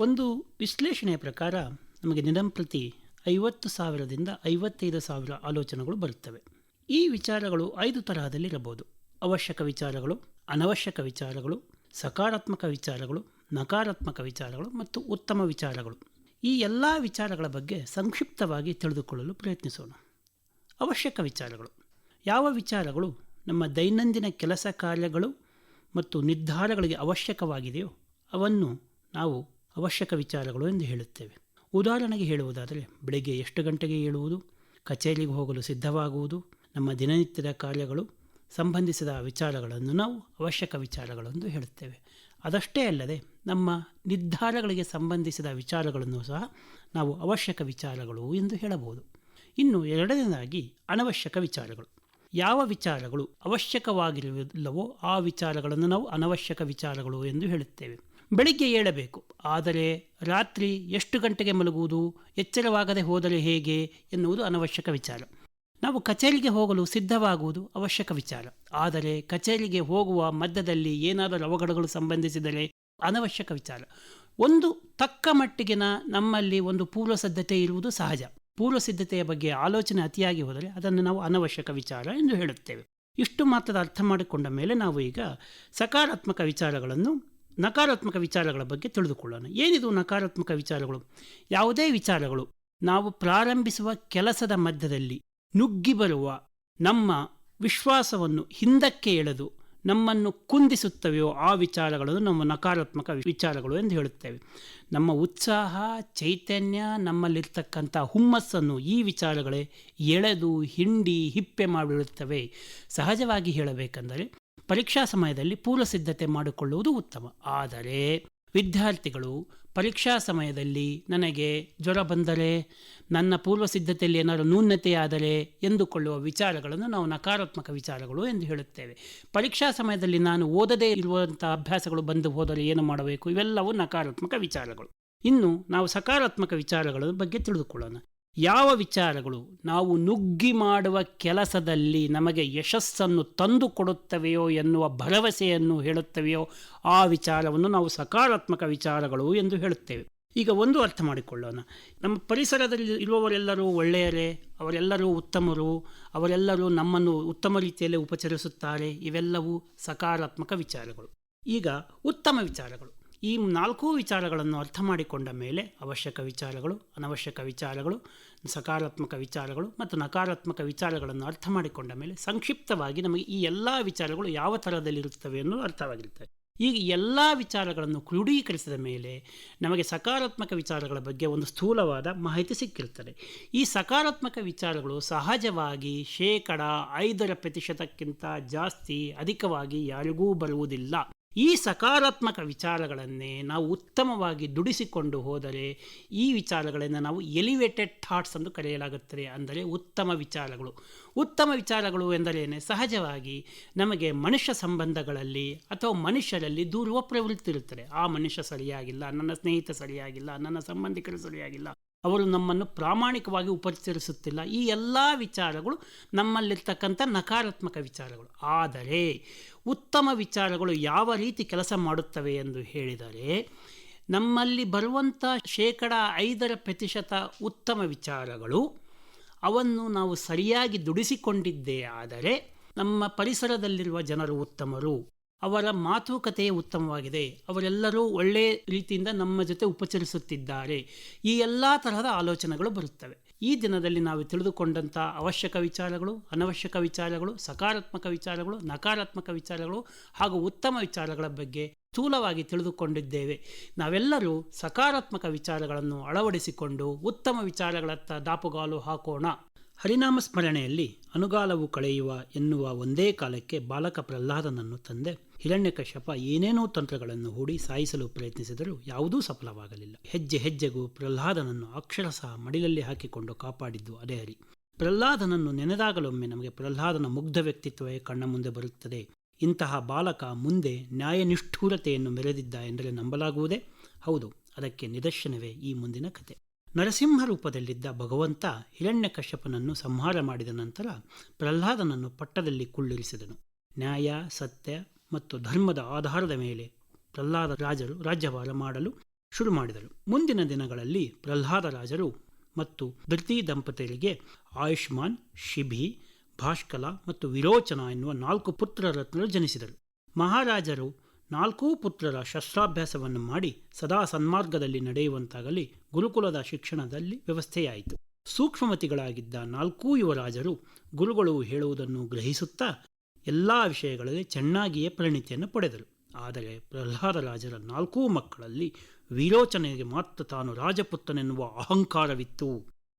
ಒಂದು ವಿಶ್ಲೇಷಣೆಯ ಪ್ರಕಾರ ನಮಗೆ ದಿನಂಪ್ರತಿ ಐವತ್ತು ಸಾವಿರದಿಂದ ಐವತ್ತೈದು ಸಾವಿರ ಆಲೋಚನೆಗಳು ಬರುತ್ತವೆ. ಈ ವಿಚಾರಗಳು ಐದು ತರಹದಲ್ಲಿರಬಹುದು. ಅವಶ್ಯಕ ವಿಚಾರಗಳು, ಅನವಶ್ಯಕ ವಿಚಾರಗಳು, ಸಕಾರಾತ್ಮಕ ವಿಚಾರಗಳು, ನಕಾರಾತ್ಮಕ ವಿಚಾರಗಳು ಮತ್ತು ಉತ್ತಮ ವಿಚಾರಗಳು. ಈ ಎಲ್ಲ ವಿಚಾರಗಳ ಬಗ್ಗೆ ಸಂಕ್ಷಿಪ್ತವಾಗಿ ತಿಳಿದುಕೊಳ್ಳಲು ಪ್ರಯತ್ನಿಸೋಣ. ಅವಶ್ಯಕ ವಿಚಾರಗಳು. ಯಾವ ವಿಚಾರಗಳು ನಮ್ಮ ದೈನಂದಿನ ಕೆಲಸ ಕಾರ್ಯಗಳು ಮತ್ತು ನಿರ್ಧಾರಗಳಿಗೆ ಅವಶ್ಯಕವಾಗಿದೆಯೋ ಅವನ್ನು ನಾವು ಅವಶ್ಯಕ ವಿಚಾರಗಳು ಎಂದು ಹೇಳುತ್ತೇವೆ. ಉದಾಹರಣೆಗೆ ಹೇಳುವುದಾದರೆ, ಬೆಳಗ್ಗೆ ಎಷ್ಟು ಗಂಟೆಗೆ ಏಳುವುದು? ಕಚೇರಿಗೆ ಹೋಗಲು ಸಿದ್ಧವಾಗುವುದು? ನಮ್ಮ ದಿನನಿತ್ಯದ ಕಾರ್ಯಗಳು ಸಂಬಂಧಿಸಿದ ವಿಚಾರಗಳನ್ನು ನಾವು ಅವಶ್ಯಕ ವಿಚಾರಗಳೆಂದು ಹೇಳುತ್ತೇವೆ. ಅದಷ್ಟೇ ಅಲ್ಲದೆ, ನಮ್ಮ ನಿರ್ಧಾರಗಳಿಗೆ ಸಂಬಂಧಿಸಿದ ವಿಚಾರಗಳನ್ನು ಸಹ ನಾವು ಅವಶ್ಯಕ ವಿಚಾರಗಳು ಎಂದು ಹೇಳಬಹುದು. ಇನ್ನು ಎರಡನೇದಾಗಿ, ಅನವಶ್ಯಕ ವಿಚಾರಗಳು. ಯಾವ ವಿಚಾರಗಳು ಅವಶ್ಯಕವಾಗಿರುವುದಿಲ್ಲವೋ ಆ ವಿಚಾರಗಳನ್ನು ನಾವು ಅನವಶ್ಯಕ ವಿಚಾರಗಳು ಎಂದು ಹೇಳುತ್ತೇವೆ. ಬೆಳಿಗ್ಗೆ ಏಳಬೇಕು. ಆದರೆ ರಾತ್ರಿ ಎಷ್ಟು ಗಂಟೆಗೆ ಮಲಗುವುದು? ಎಚ್ಚರವಾಗದೆ ಹೋದರೆ ಹೇಗೆ? ಎನ್ನುವುದು ಅನವಶ್ಯಕ ವಿಚಾರ. ನಾವು ಕಚೇರಿಗೆ ಹೋಗಲು ಸಿದ್ಧವಾಗುವುದು ಅವಶ್ಯಕ ವಿಚಾರ. ಆದರೆ ಕಚೇರಿಗೆ ಹೋಗುವ ಮಧ್ಯದಲ್ಲಿ ಏನಾದರೂ ಅವಘಡಗಳು ಸಂಬಂಧಿಸಿದರೆ ಅನವಶ್ಯಕ ವಿಚಾರ. ಒಂದು ತಕ್ಕ ಮಟ್ಟಿಗಿನ ನಮ್ಮಲ್ಲಿ ಒಂದು ಪೂರ್ವ ಸಿದ್ಧತೆ ಇರುವುದು ಸಹಜ. ಪೂರ್ವ ಸಿದ್ಧತೆಯ ಬಗ್ಗೆ ಆಲೋಚನೆ ಅತಿಯಾಗಿ ಹೋದರೆ ಅದನ್ನು ನಾವು ಅನವಶ್ಯಕ ವಿಚಾರ ಎಂದು ಹೇಳುತ್ತೇವೆ. ಇಷ್ಟು ಮಾತ್ರದ ಅರ್ಥ ಮಾಡಿಕೊಂಡ ಮೇಲೆ ನಾವು ಈಗ ಸಕಾರಾತ್ಮಕ ವಿಚಾರಗಳನ್ನು ನಕಾರಾತ್ಮಕ ವಿಚಾರಗಳ ಬಗ್ಗೆ ತಿಳಿದುಕೊಳ್ಳೋಣ. ಏನಿದು ನಕಾರಾತ್ಮಕ ವಿಚಾರಗಳು? ಯಾವುದೇ ವಿಚಾರಗಳು ನಾವು ಪ್ರಾರಂಭಿಸುವ ಕೆಲಸದ ಮಧ್ಯದಲ್ಲಿ ನುಗ್ಗಿ ಬರುವ ನಮ್ಮ ವಿಶ್ವಾಸವನ್ನು ಹಿಂದಕ್ಕೆ ಎಳೆದು ನಮ್ಮನ್ನು ಕುಂದಿಸುತ್ತವೆಯೋ ಆ ವಿಚಾರಗಳನ್ನು ನಮ್ಮ ನಕಾರಾತ್ಮಕ ವಿಚಾರಗಳು ಎಂದು ಹೇಳುತ್ತೇವೆ. ನಮ್ಮ ಉತ್ಸಾಹ, ಚೈತನ್ಯ, ನಮ್ಮಲ್ಲಿರ್ತಕ್ಕಂಥ ಹುಮ್ಮಸ್ಸನ್ನು ಈ ವಿಚಾರಗಳೇ ಎಳೆದು ಹಿಂಡಿ ಹಿಪ್ಪೆ ಮಾಡಿರುತ್ತವೆ. ಸಹಜವಾಗಿ ಹೇಳಬೇಕೆಂದರೆ ಪರೀಕ್ಷಾ ಸಮಯದಲ್ಲಿ ಪೂರ್ವ ಸಿದ್ಧತೆ ಮಾಡಿಕೊಳ್ಳುವುದು ಉತ್ತಮ. ಆದರೆ ವಿದ್ಯಾರ್ಥಿಗಳು ಪರೀಕ್ಷಾ ಸಮಯದಲ್ಲಿ ನನಗೆ ಜ್ವರ ಬಂದರೆ, ನನ್ನ ಪೂರ್ವ ಸಿದ್ಧತೆಯಲ್ಲಿ ಏನಾದರೂ ನ್ಯೂನತೆಯಾದರೆ ಎಂದುಕೊಳ್ಳುವ ವಿಚಾರಗಳನ್ನು ನಾವು ನಕಾರಾತ್ಮಕ ವಿಚಾರಗಳು ಎಂದು ಹೇಳುತ್ತೇವೆ. ಪರೀಕ್ಷಾ ಸಮಯದಲ್ಲಿ ನಾನು ಓದದೇ ಇರುವಂಥ ಅಭ್ಯಾಸಗಳು ಬಂದು ಹೋದರೆ ಏನು ಮಾಡಬೇಕು? ಇವೆಲ್ಲವೂ ನಕಾರಾತ್ಮಕ ವಿಚಾರಗಳು. ಇನ್ನು ನಾವು ಸಕಾರಾತ್ಮಕ ವಿಚಾರಗಳ ಬಗ್ಗೆ ತಿಳಿದುಕೊಳ್ಳೋಣ. ಯಾವ ವಿಚಾರಗಳು ನಾವು ನುಗ್ಗಿ ಮಾಡುವ ಕೆಲಸದಲ್ಲಿ ನಮಗೆ ಯಶಸ್ಸನ್ನು ತಂದು ಕೊಡುತ್ತವೆಯೋ ಎನ್ನುವ ಭರವಸೆಯನ್ನು ಹೇಳುತ್ತವೆಯೋ ಆ ವಿಚಾರವನ್ನು ನಾವು ಸಕಾರಾತ್ಮಕ ವಿಚಾರಗಳು ಎಂದು ಹೇಳುತ್ತೇವೆ. ಈಗ ಒಂದು ಅರ್ಥ ಮಾಡಿಕೊಳ್ಳೋಣ. ನಮ್ಮ ಪರಿಸರದಲ್ಲಿ ಇರುವವರೆಲ್ಲರೂ ಒಳ್ಳೆಯರೇ, ಅವರೆಲ್ಲರೂ ಉತ್ತಮರು, ಅವರೆಲ್ಲರೂ ನಮ್ಮನ್ನು ಉತ್ತಮ ರೀತಿಯಲ್ಲಿ ಉಪಚರಿಸುತ್ತಾರೆ, ಇವೆಲ್ಲವೂ ಸಕಾರಾತ್ಮಕ ವಿಚಾರಗಳು. ಈಗ ಉತ್ತಮ ವಿಚಾರಗಳು. ಈ ನಾಲ್ಕು ವಿಚಾರಗಳನ್ನು ಅರ್ಥ ಮಾಡಿಕೊಂಡ ಮೇಲೆ ಅವಶ್ಯಕ ವಿಚಾರಗಳು, ಅನವಶ್ಯಕ ವಿಚಾರಗಳು, ಸಕಾರಾತ್ಮಕ ವಿಚಾರಗಳು ಮತ್ತು ನಕಾರಾತ್ಮಕ ವಿಚಾರಗಳನ್ನು ಅರ್ಥ ಮಾಡಿಕೊಂಡ ಮೇಲೆ ಸಂಕ್ಷಿಪ್ತವಾಗಿ ನಮಗೆ ಈ ಎಲ್ಲ ವಿಚಾರಗಳು ಯಾವ ಥರದಲ್ಲಿರುತ್ತವೆ ಅನ್ನೋದು ಅರ್ಥವಾಗಿರುತ್ತವೆ ಈಗ ಎಲ್ಲ ವಿಚಾರಗಳನ್ನು ಕ್ರೋಢೀಕರಿಸಿದ ಮೇಲೆ ನಮಗೆ ಸಕಾರಾತ್ಮಕ ವಿಚಾರಗಳ ಬಗ್ಗೆ ಒಂದು ಸ್ಥೂಲವಾದ ಮಾಹಿತಿ ಸಿಕ್ಕಿರುತ್ತದೆ. ಈ ಸಕಾರಾತ್ಮಕ ವಿಚಾರಗಳು ಸಹಜವಾಗಿ ಶೇಕಡ ಐದರ ಪ್ರತಿಶತಕ್ಕಿಂತ ಜಾಸ್ತಿ, ಅಧಿಕವಾಗಿ ಯಾರಿಗೂ ಬರುವುದಿಲ್ಲ. ಈ ಸಕಾರಾತ್ಮಕ ವಿಚಾರಗಳನ್ನೇ ನಾವು ಉತ್ತಮವಾಗಿ ದುಡಿಸಿಕೊಂಡು ಹೋದರೆ ಈ ವಿಚಾರಗಳನ್ನು ನಾವು ಎಲಿವೇಟೆಡ್ ಥಾಟ್ಸ್ ಎಂದು ಕರೆಯಲಾಗುತ್ತದೆ ಅಂದರೆ ಉತ್ತಮ ವಿಚಾರಗಳು. ಉತ್ತಮ ವಿಚಾರಗಳು ಎಂದರೇನೆ ಸಹಜವಾಗಿ ನಮಗೆ ಮನುಷ್ಯ ಸಂಬಂಧಗಳಲ್ಲಿ ಅಥವಾ ಮನುಷ್ಯರಲ್ಲಿ ದೂರುವ ಪ್ರವೃತ್ತಿ ಇರುತ್ತದೆ. ಆ ಮನುಷ್ಯ ಸರಿಯಾಗಿಲ್ಲ, ನನ್ನ ಸ್ನೇಹಿತ ಸರಿಯಾಗಿಲ್ಲ, ನನ್ನ ಸಂಬಂಧಿಕರು ಸರಿಯಾಗಿಲ್ಲ ಅವರು ನಮ್ಮನ್ನು ಪ್ರಾಮಾಣಿಕವಾಗಿ ಉಪಚರಿಸುತ್ತಿಲ್ಲ. ಈ ಎಲ್ಲ ವಿಚಾರಗಳು ನಮ್ಮಲ್ಲಿರ್ತಕ್ಕಂಥ ನಕಾರಾತ್ಮಕ ವಿಚಾರಗಳು. ಆದರೆ ಉತ್ತಮ ವಿಚಾರಗಳು ಯಾವ ರೀತಿ ಕೆಲಸ ಮಾಡುತ್ತವೆ ಎಂದು ಹೇಳಿದರೆ, ನಮ್ಮಲ್ಲಿ ಬರುವಂಥ ಶೇಕಡ ಐದರ ಪ್ರತಿಶತ ಉತ್ತಮ ವಿಚಾರಗಳು ಅವನ್ನು ನಾವು ಸರಿಯಾಗಿ ದುಡಿಸಿಕೊಂಡಿದ್ದೇ ಆದರೆ ನಮ್ಮ ಪರಿಸರದಲ್ಲಿರುವ ಜನರು ಉತ್ತಮರು. ಅವರ ಮಾತುಕತೆ ಉತ್ತಮವಾಗಿದೆ. ಅವರೆಲ್ಲರೂ ಒಳ್ಳೆಯ ರೀತಿಯಿಂದ ನಮ್ಮ ಜೊತೆ ಉಪಚರಿಸುತ್ತಿದ್ದಾರೆ. ಈ ಎಲ್ಲ ತರಹದ ಆಲೋಚನೆಗಳು ಬರುತ್ತವೆ. ಈ ದಿನದಲ್ಲಿ ನಾವು ತಿಳಿದುಕೊಂಡಂಥ ಅವಶ್ಯಕ ವಿಚಾರಗಳು, ಅನವಶ್ಯಕ ವಿಚಾರಗಳು, ಸಕಾರಾತ್ಮಕ ವಿಚಾರಗಳು, ನಕಾರಾತ್ಮಕ ವಿಚಾರಗಳು ಹಾಗೂ ಉತ್ತಮ ವಿಚಾರಗಳ ಬಗ್ಗೆ ಸ್ಥೂಲವಾಗಿ ತಿಳಿದುಕೊಂಡಿದ್ದೇವೆ. ನಾವೆಲ್ಲರೂ ಸಕಾರಾತ್ಮಕ ವಿಚಾರಗಳನ್ನು ಅಳವಡಿಸಿಕೊಂಡು ಉತ್ತಮ ವಿಚಾರಗಳತ್ತ ದಾಪುಗಾಲು ಹಾಕೋಣ. ಹರಿನಾಮ ಸ್ಮರಣೆಯಲ್ಲಿ ಅನುಗಾಲವು ಕಳೆಯುವ ಎನ್ನುವ ಒಂದೇ ಕಾಲಕ್ಕೆ ಬಾಲಕ ಪ್ರಹ್ಲಾದನನ್ನು ತಂದೆ ಹಿರಣ್ಯಕಶ್ಯಪ ಏನೇನೋ ತಂತ್ರಗಳನ್ನು ಹೂಡಿ ಸಾಯಿಸಲು ಪ್ರಯತ್ನಿಸಿದರೂ ಯಾವುದೂ ಸಫಲವಾಗಲಿಲ್ಲ. ಹೆಜ್ಜೆ ಹೆಜ್ಜೆಗೂ ಪ್ರಹ್ಲಾದನನ್ನು ಅಕ್ಷರಶಃ ಮಡಿಲಲ್ಲಿ ಹಾಕಿಕೊಂಡು ಕಾಪಾಡಿದ್ದು ಅದೇ ಹರಿ. ಪ್ರಹ್ಲಾದನನ್ನು ನೆನೆದಾಗಲೊಮ್ಮೆ ನಮಗೆ ಪ್ರಹ್ಲಾದನ ಮುಗ್ಧ ವ್ಯಕ್ತಿತ್ವವೇ ಕಣ್ಣ ಮುಂದೆ ಬರುತ್ತದೆ. ಇಂತಹ ಬಾಲಕ ಮುಂದೆ ನ್ಯಾಯನಿಷ್ಠೂರತೆಯನ್ನು ಮೆರೆದಿದ್ದ ಎಂದರೆ ನಂಬಲಾಗುವುದೇ? ಹೌದು, ಅದಕ್ಕೆ ನಿದರ್ಶನವೇ ಈ ಮುಂದಿನ ಕತೆ. ನರಸಿಂಹ ರೂಪದಲ್ಲಿದ್ದ ಭಗವಂತ ಹಿರಣ್ಯಕಶ್ಯಪನನ್ನು ಸಂಹಾರ ಮಾಡಿದ ನಂತರ ಪ್ರಹ್ಲಾದನನ್ನು ಪಟ್ಟದಲ್ಲಿ ಕುಳ್ಳಿರಿಸಿದನು. ನ್ಯಾಯ, ಸತ್ಯ ಮತ್ತು ಧರ್ಮದ ಆಧಾರದ ಮೇಲೆ ಪ್ರಹ್ಲಾದ ರಾಜರು ರಾಜ್ಯಭಾರ ಮಾಡಲು ಶುರು ಮಾಡಿದರು. ಮುಂದಿನ ದಿನಗಳಲ್ಲಿ ಪ್ರಹ್ಲಾದ ರಾಜರು ಮತ್ತು ಧೃತಿ ದಂಪತಿಗಳಿಗೆ ಆಯುಷ್ಮಾನ್, ಶಿಬಿ, ಭಾಷ್ಕಲ ಮತ್ತು ವಿರೋಚನ ಎನ್ನುವ ನಾಲ್ಕು ಪುತ್ರರತ್ನರು ಜನಿಸಿದರು. ಮಹಾರಾಜರು ನಾಲ್ಕೂ ಪುತ್ರರ ಶಸ್ತ್ರಾಭ್ಯಾಸವನ್ನು ಮಾಡಿ ಸದಾ ಸನ್ಮಾರ್ಗದಲ್ಲಿ ನಡೆಯುವಂತಾಗಲಿ ಗುರುಕುಲದ ಶಿಕ್ಷಣದಲ್ಲಿ ವ್ಯವಸ್ಥೆಯಾಯಿತು. ಸೂಕ್ಷ್ಮಮತಿಗಳಾಗಿದ್ದ ನಾಲ್ಕೂ ಯುವರಾಜರು ಗುರುಗಳು ಹೇಳುವುದನ್ನು ಗ್ರಹಿಸುತ್ತಾ ಎಲ್ಲ ವಿಷಯಗಳಲ್ಲಿ ಚೆನ್ನಾಗಿಯೇ ಪರಿಣಿತಿಯನ್ನು ಪಡೆದರು. ಆದರೆ ಪ್ರಹ್ಲಾದ ರಾಜರ ನಾಲ್ಕೂ ಮಕ್ಕಳಲ್ಲಿ ವಿರೋಚನೆಗೆ ಮಾತ್ರ ತಾನು ರಾಜಪುತ್ರನೆನ್ನುವ ಅಹಂಕಾರವಿತ್ತು.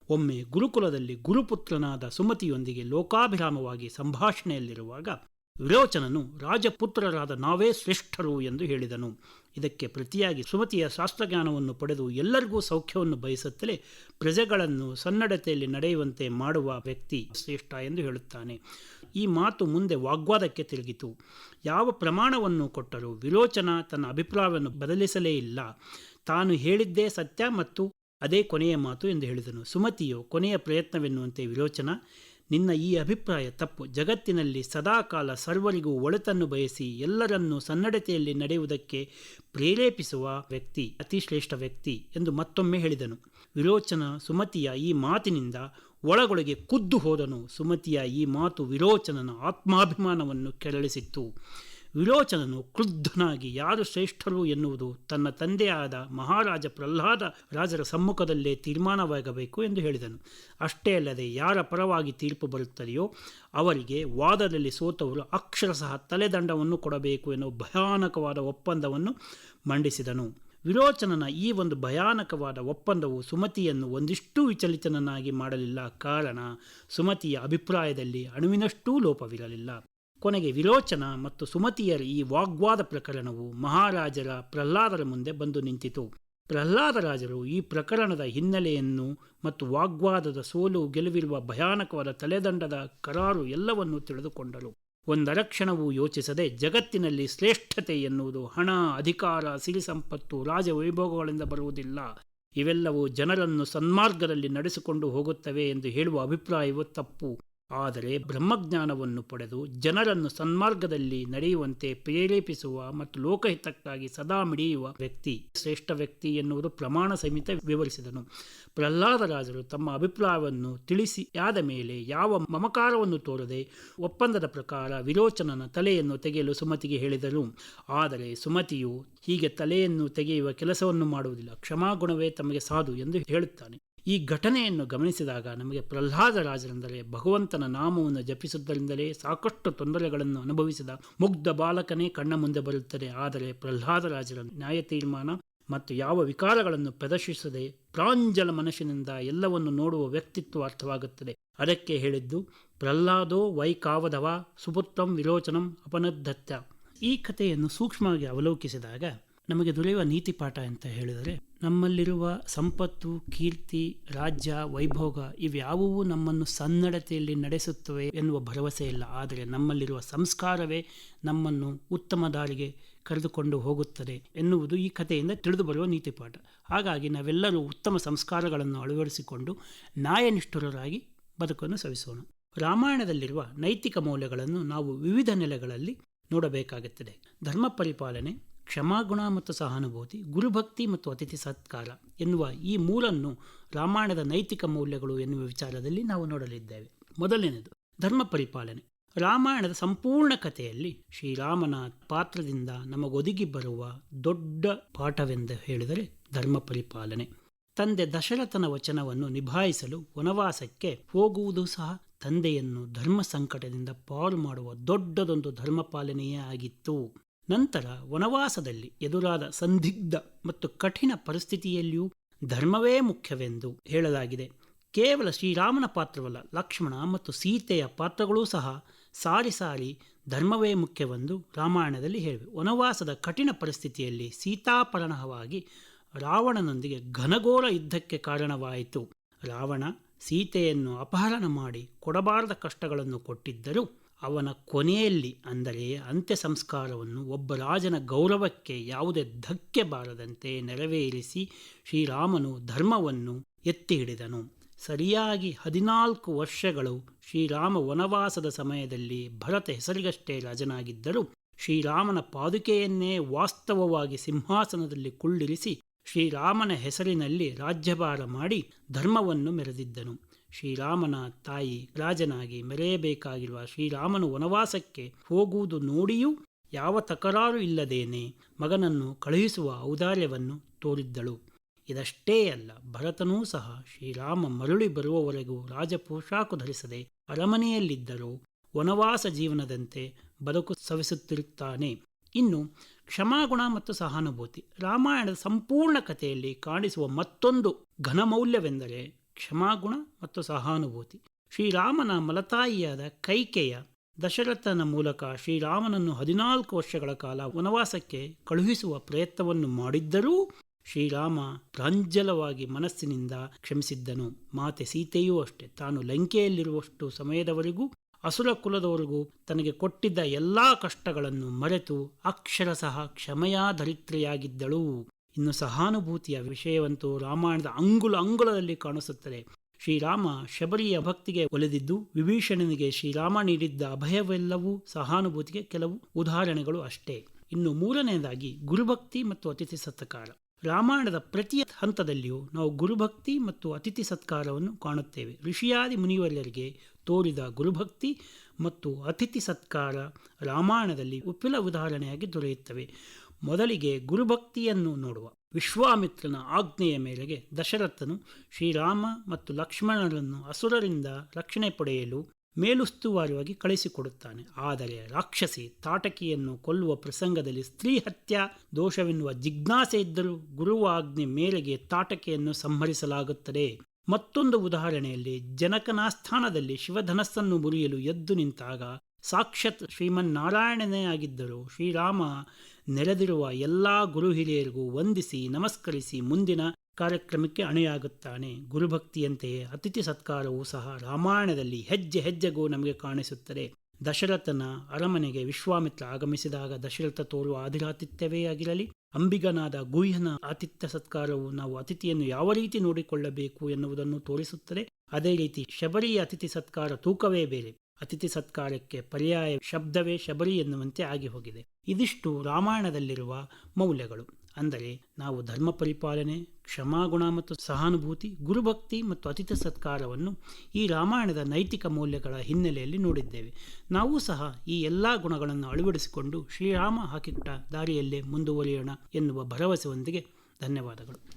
ಒಮ್ಮೆ ಗುರುಕುಲದಲ್ಲಿ ಗುರುಪುತ್ರನಾದ ಸುಮತಿಯೊಂದಿಗೆ ಲೋಕಾಭಿರಾಮವಾಗಿ ಸಂಭಾಷಣೆಯಲ್ಲಿರುವಾಗ ವಿರೋಚನನು ರಾಜಪುತ್ರರಾದ ನಾವೇ ಶ್ರೇಷ್ಠರು ಎಂದು ಹೇಳಿದನು. ಇದಕ್ಕೆ ಪ್ರತಿಯಾಗಿ ಸುಮತಿಯ ಶಾಸ್ತ್ರಜ್ಞಾನವನ್ನು ಪಡೆದು ಎಲ್ಲರಿಗೂ ಸೌಖ್ಯವನ್ನು ಬಯಸುತ್ತಲೇ ಪ್ರಜೆಗಳನ್ನು ಸನ್ನಡತೆಯಲ್ಲಿ ನಡೆಯುವಂತೆ ಮಾಡುವ ವ್ಯಕ್ತಿ ಶ್ರೇಷ್ಠ ಎಂದು ಹೇಳುತ್ತಾನೆ. ಈ ಮಾತು ಮುಂದೆ ವಾಗ್ವಾದಕ್ಕೆ ತಿರುಗಿತು. ಯಾವ ಪ್ರಮಾಣವನ್ನು ಕೊಟ್ಟರೂ ವಿರೋಚನ ತನ್ನ ಅಭಿಪ್ರಾಯವನ್ನು ಬದಲಿಸಲೇ ಇಲ್ಲ. ತಾನು ಹೇಳಿದ್ದೇ ಸತ್ಯ ಮತ್ತು ಅದೇ ಕೊನೆಯ ಮಾತು ಎಂದು ಹೇಳಿದನು. ಸುಮತಿಯು ಕೊನೆಯ ಪ್ರಯತ್ನವೆನ್ನುವಂತೆ ವಿರೋಚನ ನಿನ್ನ ಈ ಅಭಿಪ್ರಾಯ ತಪ್ಪು. ಜಗತ್ತಿನಲ್ಲಿ ಸದಾಕಾಲ ಸರ್ವರಿಗೂ ಒಳಿತನ್ನು ಬಯಸಿ ಎಲ್ಲರನ್ನೂ ಸನ್ನಡತೆಯಲ್ಲಿ ನಡೆಯುವುದಕ್ಕೆ ಪ್ರೇರೇಪಿಸುವ ವ್ಯಕ್ತಿ ಅತಿ ಶ್ರೇಷ್ಠ ವ್ಯಕ್ತಿ ಎಂದು ಮತ್ತೊಮ್ಮೆ ಹೇಳಿದನು. ವಿರೋಚನ ಸುಮತಿಯ ಈ ಮಾತಿನಿಂದ ಒಳಗೊಳಗೆ ಕುದ್ದು ಹೋದನು. ಸುಮತಿಯ ಈ ಮಾತು ವಿರೋಚನನ ಆತ್ಮಾಭಿಮಾನವನ್ನು ಕೆರಳಿಸಿತ್ತು. ವಿರೋಚನನು ಕ್ರುದ್ಧನಾಗಿ ಯಾರು ಶ್ರೇಷ್ಠರು ಎನ್ನುವುದು ತನ್ನ ತಂದೆಯಾದ ಮಹಾರಾಜ ಪ್ರಹ್ಲಾದ ರಾಜರ ಸಮ್ಮುಖದಲ್ಲೇ ತೀರ್ಮಾನವಾಗಬೇಕು ಎಂದು ಹೇಳಿದನು. ಅಷ್ಟೇ ಅಲ್ಲದೆ ಯಾರ ಪರವಾಗಿ ತೀರ್ಪು ಬರುತ್ತದೆಯೋ ಅವರಿಗೆ ವಾದದಲ್ಲಿ ಸೋತವರು ಅಕ್ಷರಶಃ ತಲೆದಂಡವನ್ನು ಕೊಡಬೇಕು ಎನ್ನುವ ಭಯಾನಕವಾದ ಒಪ್ಪಂದವನ್ನು ಮಂಡಿಸಿದನು. ವಿರೋಚನನ ಈ ಒಂದು ಭಯಾನಕವಾದ ಒಪ್ಪಂದವು ಸುಮತಿಯನ್ನು ಒಂದಿಷ್ಟು ವಿಚಲಿತನನ್ನಾಗಿ ಮಾಡಲಿಲ್ಲ. ಕಾರಣ ಸುಮತಿಯ ಅಭಿಪ್ರಾಯದಲ್ಲಿ ಅಣುವಿನಷ್ಟೂ ಲೋಪವಿರಲಿಲ್ಲ. ಕೊನೆಗೆ ವಿಲೋಚನ ಮತ್ತು ಸುಮತಿಯರ ಈ ವಾಗ್ವಾದ ಪ್ರಕರಣವು ಮಹಾರಾಜರ ಪ್ರಹ್ಲಾದರ ಮುಂದೆ ಬಂದು ನಿಂತಿತು. ಪ್ರಹ್ಲಾದರಾಜರು ಈ ಪ್ರಕರಣದ ಹಿನ್ನೆಲೆಯನ್ನು ಮತ್ತು ವಾಗ್ವಾದದ ಸೋಲು ಗೆಲುವಿರುವ ಭಯಾನಕವಾದ ತಲೆದಂಡದ ಕರಾರು ಎಲ್ಲವನ್ನೂ ತಿಳಿದುಕೊಂಡರು. ಒಂದರಕ್ಷಣವೂ ಯೋಚಿಸದೆ ಜಗತ್ತಿನಲ್ಲಿ ಶ್ರೇಷ್ಠತೆ ಎನ್ನುವುದು ಹಣ, ಅಧಿಕಾರ, ಸಿರಿ ಸಂಪತ್ತು ರಾಜವೈಭೋಗಗಳಿಂದ ಬರುವುದಿಲ್ಲ. ಇವೆಲ್ಲವೂ ಜನರನ್ನು ಸನ್ಮಾರ್ಗದಲ್ಲಿ ನಡೆಸಿಕೊಂಡು ಹೋಗುತ್ತವೆ ಎಂದು ಹೇಳುವ ಅಭಿಪ್ರಾಯವು ತಪ್ಪು. ಆದರೆ ಬ್ರಹ್ಮಜ್ಞಾನವನ್ನು ಪಡೆದು ಜನರನ್ನು ಸನ್ಮಾರ್ಗದಲ್ಲಿ ನಡೆಯುವಂತೆ ಪ್ರೇರೇಪಿಸುವ ಮತ್ತು ಲೋಕಹಿತಕ್ಕಾಗಿ ಸದಾ ಮಿಡಿಯುವ ವ್ಯಕ್ತಿ, ಶ್ರೇಷ್ಠ ವ್ಯಕ್ತಿ ಎನ್ನುವುದು ಪ್ರಮಾಣ ಸಮಿತ ವಿವರಿಸಿದನು. ಪ್ರಹ್ಲಾದರಾಜರು ತಮ್ಮ ಅಭಿಪ್ರಾಯವನ್ನು ತಿಳಿಸಿಯಾದ ಮೇಲೆ ಯಾವ ಮಮಕಾರವನ್ನು ತೋರದೆ ಒಪ್ಪಂದದ ಪ್ರಕಾರ ವಿರೋಚನನ ತಲೆಯನ್ನು ತೆಗೆಯಲು ಸುಮತಿಗೆ ಹೇಳಿದರು. ಆದರೆ ಸುಮತಿಯು ಹೀಗೆ ತಲೆಯನ್ನು ತೆಗೆಯುವ ಕೆಲಸವನ್ನು ಮಾಡುವುದಿಲ್ಲ, ಕ್ಷಮಾಗುಣವೇ ತಮಗೆ ಸಾಧು ಎಂದು ಹೇಳುತ್ತಾನೆ. ಈ ಘಟನೆಯನ್ನು ಗಮನಿಸಿದಾಗ ನಮಗೆ ಪ್ರಹ್ಲಾದ ರಾಜರೆಂದರೆ ಭಗವಂತನ ನಾಮವನ್ನು ಜಪಿಸುವುದರಿಂದಲೇ ಸಾಕಷ್ಟು ತೊಂದರೆಗಳನ್ನು ಅನುಭವಿಸಿದ ಮುಗ್ಧ ಬಾಲಕನೇ ಕಣ್ಣ ಮುಂದೆ ಬರುತ್ತದೆ. ಆದರೆ ಪ್ರಹ್ಲಾದ ರಾಜರ ನ್ಯಾಯ ತೀರ್ಮಾನ ಮತ್ತು ಯಾವ ವಿಕಾರಗಳನ್ನು ಪ್ರದರ್ಶಿಸದೆ ಪ್ರಾಂಜಲ ಮನಸ್ಸಿನಿಂದ ಎಲ್ಲವನ್ನು ನೋಡುವ ವ್ಯಕ್ತಿತ್ವ ಅರ್ಥವಾಗುತ್ತದೆ. ಅದಕ್ಕೆ ಹೇಳಿದ್ದು, ಪ್ರಹ್ಲಾದೋ ವೈಕಾವಧವ ಸುಪುತ್ರಂ ವಿರೋಚನಂ ಅಪನದ್ದತ್ಯ ಈ ಕಥೆಯನ್ನು ಸೂಕ್ಷ್ಮವಾಗಿ ಅವಲೋಕಿಸಿದಾಗ ನಮಗೆ ದೊರೆಯುವ ನೀತಿ ಪಾಠ ಅಂತ ಹೇಳಿದರೆ ನಮ್ಮಲ್ಲಿರುವ ಸಂಪತ್ತು, ಕೀರ್ತಿ, ರಾಜ್ಯ, ವೈಭೋಗ ಇವ್ಯಾವುವೂ ನಮ್ಮನ್ನು ಸನ್ನಡತೆಯಲ್ಲಿ ನಡೆಸುತ್ತವೆ ಎನ್ನುವ ಭರವಸೆ ಇಲ್ಲ. ಆದರೆ ನಮ್ಮಲ್ಲಿರುವ ಸಂಸ್ಕಾರವೇ ನಮ್ಮನ್ನು ಉತ್ತಮ ದಾರಿಗೆ ಕರೆದುಕೊಂಡು ಹೋಗುತ್ತದೆ ಎನ್ನುವುದು ಈ ಕಥೆಯಿಂದ ತಿಳಿದು ಬರುವ ನೀತಿ ಪಾಠ ಹಾಗಾಗಿ ನಾವೆಲ್ಲರೂ ಉತ್ತಮ ಸಂಸ್ಕಾರಗಳನ್ನು ಅಳವಡಿಸಿಕೊಂಡು ನ್ಯಾಯನಿಷ್ಠುರರಾಗಿ ಬದುಕನ್ನು ಸವಿಸೋಣ. ರಾಮಾಯಣದಲ್ಲಿರುವ ನೈತಿಕ ಮೌಲ್ಯಗಳನ್ನು ನಾವು ವಿವಿಧ ನೆಲೆಗಳಲ್ಲಿ ನೋಡಬೇಕಾಗುತ್ತದೆ. ಧರ್ಮ ಪರಿಪಾಲನೆ ಕ್ಷಮಾಗುಣ ಮತ್ತು ಸಹಾನುಭೂತಿ, ಗುರುಭಕ್ತಿ ಮತ್ತು ಅತಿಥಿ ಸತ್ಕಾರ ಎನ್ನುವ ಈ ಮೂರನ್ನು ರಾಮಾಯಣದ ನೈತಿಕ ಮೌಲ್ಯಗಳು ಎನ್ನುವ ವಿಚಾರದಲ್ಲಿ ನಾವು ನೋಡಲಿದ್ದೇವೆ. ಮೊದಲನೇದು ಧರ್ಮ ಪರಿಪಾಲನೆ. ರಾಮಾಯಣದ ಸಂಪೂರ್ಣ ಕಥೆಯಲ್ಲಿ ಶ್ರೀರಾಮನ ಪಾತ್ರದಿಂದ ನಮಗೊದಗಿ ಬರುವ ದೊಡ್ಡ ಪಾಠವೆಂದು ಹೇಳಿದರೆ ಧರ್ಮ ಪರಿಪಾಲನೆ. ತಂದೆ ದಶರಥನ ವಚನವನ್ನು ನಿಭಾಯಿಸಲು ವನವಾಸಕ್ಕೆ ಹೋಗುವುದು ಸಹ ತಂದೆಯನ್ನು ಧರ್ಮ ಸಂಕಟದಿಂದ ಪಾರು ಮಾಡುವ ದೊಡ್ಡದೊಂದು ಧರ್ಮ ಪಾಲನೆಯೇ ಆಗಿತ್ತು. ನಂತರ ವನವಾಸದಲ್ಲಿ ಎದುರಾದ ಸಂದಿಗ್ಧ ಮತ್ತು ಕಠಿಣ ಪರಿಸ್ಥಿತಿಯಲ್ಲಿಯೂ ಧರ್ಮವೇ ಮುಖ್ಯವೆಂದು ಹೇಳಲಾಗಿದೆ. ಕೇವಲ ಶ್ರೀರಾಮನ ಪಾತ್ರವಲ್ಲ, ಲಕ್ಷ್ಮಣ ಮತ್ತು ಸೀತೆಯ ಪಾತ್ರಗಳೂ ಸಹ ಸಾರಿ ಸಾರಿ ಧರ್ಮವೇ ಮುಖ್ಯವೆಂದು ರಾಮಾಯಣದಲ್ಲಿ ಹೇಳಿವೆ. ವನವಾಸದ ಕಠಿಣ ಪರಿಸ್ಥಿತಿಯಲ್ಲಿ ಸೀತಾಪರಣವಾಗಿ ರಾವಣನೊಂದಿಗೆ ಘನಘೋರ ಯುದ್ಧಕ್ಕೆ ಕಾರಣವಾಯಿತು. ರಾವಣ ಸೀತೆಯನ್ನು ಅಪಹರಣ ಮಾಡಿ ಕೊಡಬಾರದ ಕಷ್ಟಗಳನ್ನು ಕೊಟ್ಟಿದ್ದರೂ ಅವನ ಕೊನೆಯಲ್ಲಿ ಅಂದರೆ ಅಂತ್ಯ ಸಂಸ್ಕಾರವನ್ನು ಒಬ್ಬ ರಾಜನ ಗೌರವಕ್ಕೆ ಯಾವುದೇ ಧಕ್ಕೆ ಬಾರದಂತೆ ನೆರವೇರಿಸಿ ಶ್ರೀರಾಮನು ಧರ್ಮವನ್ನು ಎತ್ತಿ ಹಿಡಿದನು ಸರಿಯಾಗಿ ಹದಿನಾಲ್ಕು ವರ್ಷಗಳು ಶ್ರೀರಾಮ ವನವಾಸದ ಸಮಯದಲ್ಲಿ ಭರತ ಹೆಸರಿಗಷ್ಟೇ ರಾಜನಾಗಿದ್ದರೂ ಶ್ರೀರಾಮನ ಪಾದುಕೆಯನ್ನೇ ವಾಸ್ತವವಾಗಿ ಸಿಂಹಾಸನದಲ್ಲಿ ಕುಳ್ಳಿರಿಸಿ ಶ್ರೀರಾಮನ ಹೆಸರಿನಲ್ಲಿ ರಾಜ್ಯಭಾರ ಮಾಡಿ ಧರ್ಮವನ್ನು ಮೆರೆದಿದ್ದನು. ಶ್ರೀರಾಮನ ತಾಯಿ ರಾಜನಾಗಿ ಮೆರೆಯಬೇಕಾಗಿರುವ ಶ್ರೀರಾಮನು ವನವಾಸಕ್ಕೆ ಹೋಗುವುದು ನೋಡಿಯೂ ಯಾವ ತಕರಾರು ಇಲ್ಲದೇನೆ ಮಗನನ್ನು ಕಳುಹಿಸುವ ಔದಾರ್ಯವನ್ನು ತೋರಿದ್ದಳು. ಇದಷ್ಟೇ ಅಲ್ಲ, ಭರತನೂ ಸಹ ಶ್ರೀರಾಮ ಮರಳಿ ಬರುವವರೆಗೂ ರಾಜಪೋಷಾಕು ಧರಿಸದೆ ಅರಮನೆಯಲ್ಲಿದ್ದರೂ ವನವಾಸ ಜೀವನದಂತೆ ಬದುಕು ಸವಿಸುತ್ತಿರುತ್ತಾನೆ. ಇನ್ನು ಕ್ಷಮಾಗುಣ ಮತ್ತು ಸಹಾನುಭೂತಿ, ರಾಮಾಯಣದ ಸಂಪೂರ್ಣ ಕಥೆಯಲ್ಲಿ ಕಾಣಿಸುವ ಮತ್ತೊಂದು ಘನಮೌಲ್ಯವೆಂದರೆ ಕ್ಷಮಾಗುಣ ಮತ್ತು ಸಹಾನುಭೂತಿ. ಶ್ರೀರಾಮನ ಮಲತಾಯಿಯಾದ ಕೈಕೆಯ ದಶರಥನ ಮೂಲಕ ಶ್ರೀರಾಮನನ್ನು ಹದಿನಾಲ್ಕು ವರ್ಷಗಳ ಕಾಲ ವನವಾಸಕ್ಕೆ ಕಳುಹಿಸುವ ಪ್ರಯತ್ನವನ್ನು ಮಾಡಿದ್ದರೂ ಶ್ರೀರಾಮ ಪ್ರಾಂಜಲವಾಗಿ ಮನಸ್ಸಿನಿಂದ ಕ್ಷಮಿಸಿದ್ದನು. ಮಾತೆ ಸೀತೆಯೂ ಅಷ್ಟೇ. ತಾನು ಲಂಕೆಯಲ್ಲಿರುವಷ್ಟು ಸಮಯದವರೆಗೂ, ಅಸುರ ಕುಲದವರೆಗೂ ತನಗೆ ಕೊಟ್ಟಿದ್ದ ಎಲ್ಲ ಕಷ್ಟಗಳನ್ನು ಮರೆತು ಅಕ್ಷರಶಃ ಕ್ಷಮೆಯಾಧರಿತ್ರೆಯಾಗಿದ್ದಳು ಇನ್ನು ಸಹಾನುಭೂತಿಯ ವಿಷಯವಂತೂ ರಾಮಾಯಣದ ಅಂಗುಲ ಅಂಗುಲದಲ್ಲಿ ಕಾಣಿಸುತ್ತದೆ. ಶ್ರೀರಾಮ ಶಬರಿಯ ಭಕ್ತಿಗೆ ಒಲಿದಿದ್ದು, ವಿಭೀಷಣನಿಗೆ ಶ್ರೀರಾಮ ನೀಡಿದ್ದ ಅಭಯವೆಲ್ಲವೂ ಸಹಾನುಭೂತಿಗೆ ಕೆಲವು ಉದಾಹರಣೆಗಳು ಅಷ್ಟೇ. ಇನ್ನು ಮೂರನೆಯದಾಗಿ ಗುರುಭಕ್ತಿ ಮತ್ತು ಅತಿಥಿ ಸತ್ಕಾರ. ರಾಮಾಯಣದ ಪ್ರತಿ ಹಂತದಲ್ಲಿಯೂ ನಾವು ಗುರುಭಕ್ತಿ ಮತ್ತು ಅತಿಥಿ ಸತ್ಕಾರವನ್ನು ಕಾಣುತ್ತೇವೆ. ಋಷಿಯಾದಿ ಮುನಿವರ್ಯರಿಗೆ ತೋರಿದ ಗುರುಭಕ್ತಿ ಮತ್ತು ಅತಿಥಿ ಸತ್ಕಾರ ರಾಮಾಯಣದಲ್ಲಿ ಉಪ್ಪಿಲ ಉದಾಹರಣೆಯಾಗಿ ದೊರೆಯುತ್ತವೆ. ಮೊದಲಿಗೆ ಗುರುಭಕ್ತಿಯನ್ನು ನೋಡುವ. ವಿಶ್ವಾಮಿತ್ರನ ಆಜ್ಞೆಯ ಮೇರೆಗೆ ದಶರಥನು ಶ್ರೀರಾಮ ಮತ್ತು ಲಕ್ಷ್ಮಣರನ್ನು ಅಸುರರಿಂದ ರಕ್ಷಣೆ ಪಡೆಯಲು ಮೇಲುಸ್ತುವಾರಿಯಾಗಿ ಕಳಿಸಿಕೊಡುತ್ತಾನೆ. ಆದರೆ ರಾಕ್ಷಸಿ ತಾಟಕಿಯನ್ನು ಕೊಲ್ಲುವ ಪ್ರಸಂಗದಲ್ಲಿ ಸ್ತ್ರೀ ಹತ್ಯಾ, ದೋಷವೆನ್ನುವ ಜಿಜ್ಞಾಸೆ ಇದ್ದರೂ ಗುರುವ ಆಜ್ಞೆ ಮೇರೆಗೆ ತಾಟಕಿಯನ್ನು ಸಂಹರಿಸಲಾಗುತ್ತದೆ. ಮತ್ತೊಂದು ಉದಾಹರಣೆಯಲ್ಲಿ ಜನಕನಾಸ್ಥಾನದಲ್ಲಿ ಶಿವಧನಸ್ಸನ್ನು ಮುರಿಯಲು ಎದ್ದು ನಿಂತಾಗ ಸಾಕ್ಷತ್ ಶ್ರೀಮನ್ನಾರಾಯಣನೇ ಆಗಿದ್ದರೂ ಶ್ರೀರಾಮ ನೆರೆದಿರುವ ಎಲ್ಲ ಗುರು ಹಿರಿಯರಿಗೂ ವಂದಿಸಿ ನಮಸ್ಕರಿಸಿ ಮುಂದಿನ ಕಾರ್ಯಕ್ರಮಕ್ಕೆ ಅಣೆಯಾಗುತ್ತಾನೆ. ಗುರುಭಕ್ತಿಯಂತೆಯೇ ಅತಿಥಿ ಸತ್ಕಾರವೂ ಸಹ ರಾಮಾಯಣದಲ್ಲಿ ಹೆಜ್ಜೆ ಹೆಜ್ಜೆಗೂ ನಮಗೆ ಕಾಣಿಸುತ್ತದೆ. ದಶರಥನ ಅರಮನೆಗೆ ವಿಶ್ವಾಮಿತ್ರ ಆಗಮಿಸಿದಾಗ ದಶರಥ ತೋರುವ ಆದಿರಾತಿಥ್ಯವೇ ಆಗಿರಲಿ, ಅಂಬಿಗನಾದ ಗುಹ್ಯನ ಆತಿಥ್ಯ ಸತ್ಕಾರವು ನಾವು ಅತಿಥಿಯನ್ನು ಯಾವ ರೀತಿ ನೋಡಿಕೊಳ್ಳಬೇಕು ಎನ್ನುವುದನ್ನು ತೋರಿಸುತ್ತದೆ. ಅದೇ ರೀತಿ ಶಬರಿಯ ಅತಿಥಿ ಸತ್ಕಾರ ತೂಕವೇ ಬೇರೆ. ಅತಿಥಿ ಸತ್ಕಾರಕ್ಕೆ ಪರ್ಯಾಯ ಶಬ್ದವೇ ಶಬರಿ ಎನ್ನುವಂತೆ ಆಗಿ ಹೋಗಿದೆ. ಇದಿಷ್ಟು ರಾಮಾಯಣದಲ್ಲಿರುವ ಮೌಲ್ಯಗಳು. ಅಂದರೆ ನಾವು ಧರ್ಮ ಪರಿಪಾಲನೆ ಕ್ಷಮಾಗುಣ ಮತ್ತು ಸಹಾನುಭೂತಿ, ಗುರುಭಕ್ತಿ ಮತ್ತು ಅತಿಥಿ ಸತ್ಕಾರವನ್ನು ಈ ರಾಮಾಯಣದ ನೈತಿಕ ಮೌಲ್ಯಗಳ ಹಿನ್ನೆಲೆಯಲ್ಲಿ ನೋಡಿದ್ದೇವೆ. ನಾವು ಸಹ ಈ ಎಲ್ಲ ಗುಣಗಳನ್ನು ಅಳವಡಿಸಿಕೊಂಡು ಶ್ರೀರಾಮ ಹಾಕಿಕೊಟ್ಟ ದಾರಿಯಲ್ಲೇ ಮುಂದುವರಿಯೋಣ ಎನ್ನುವ ಭರವಸೆಯೊಂದಿಗೆ ಧನ್ಯವಾದಗಳು.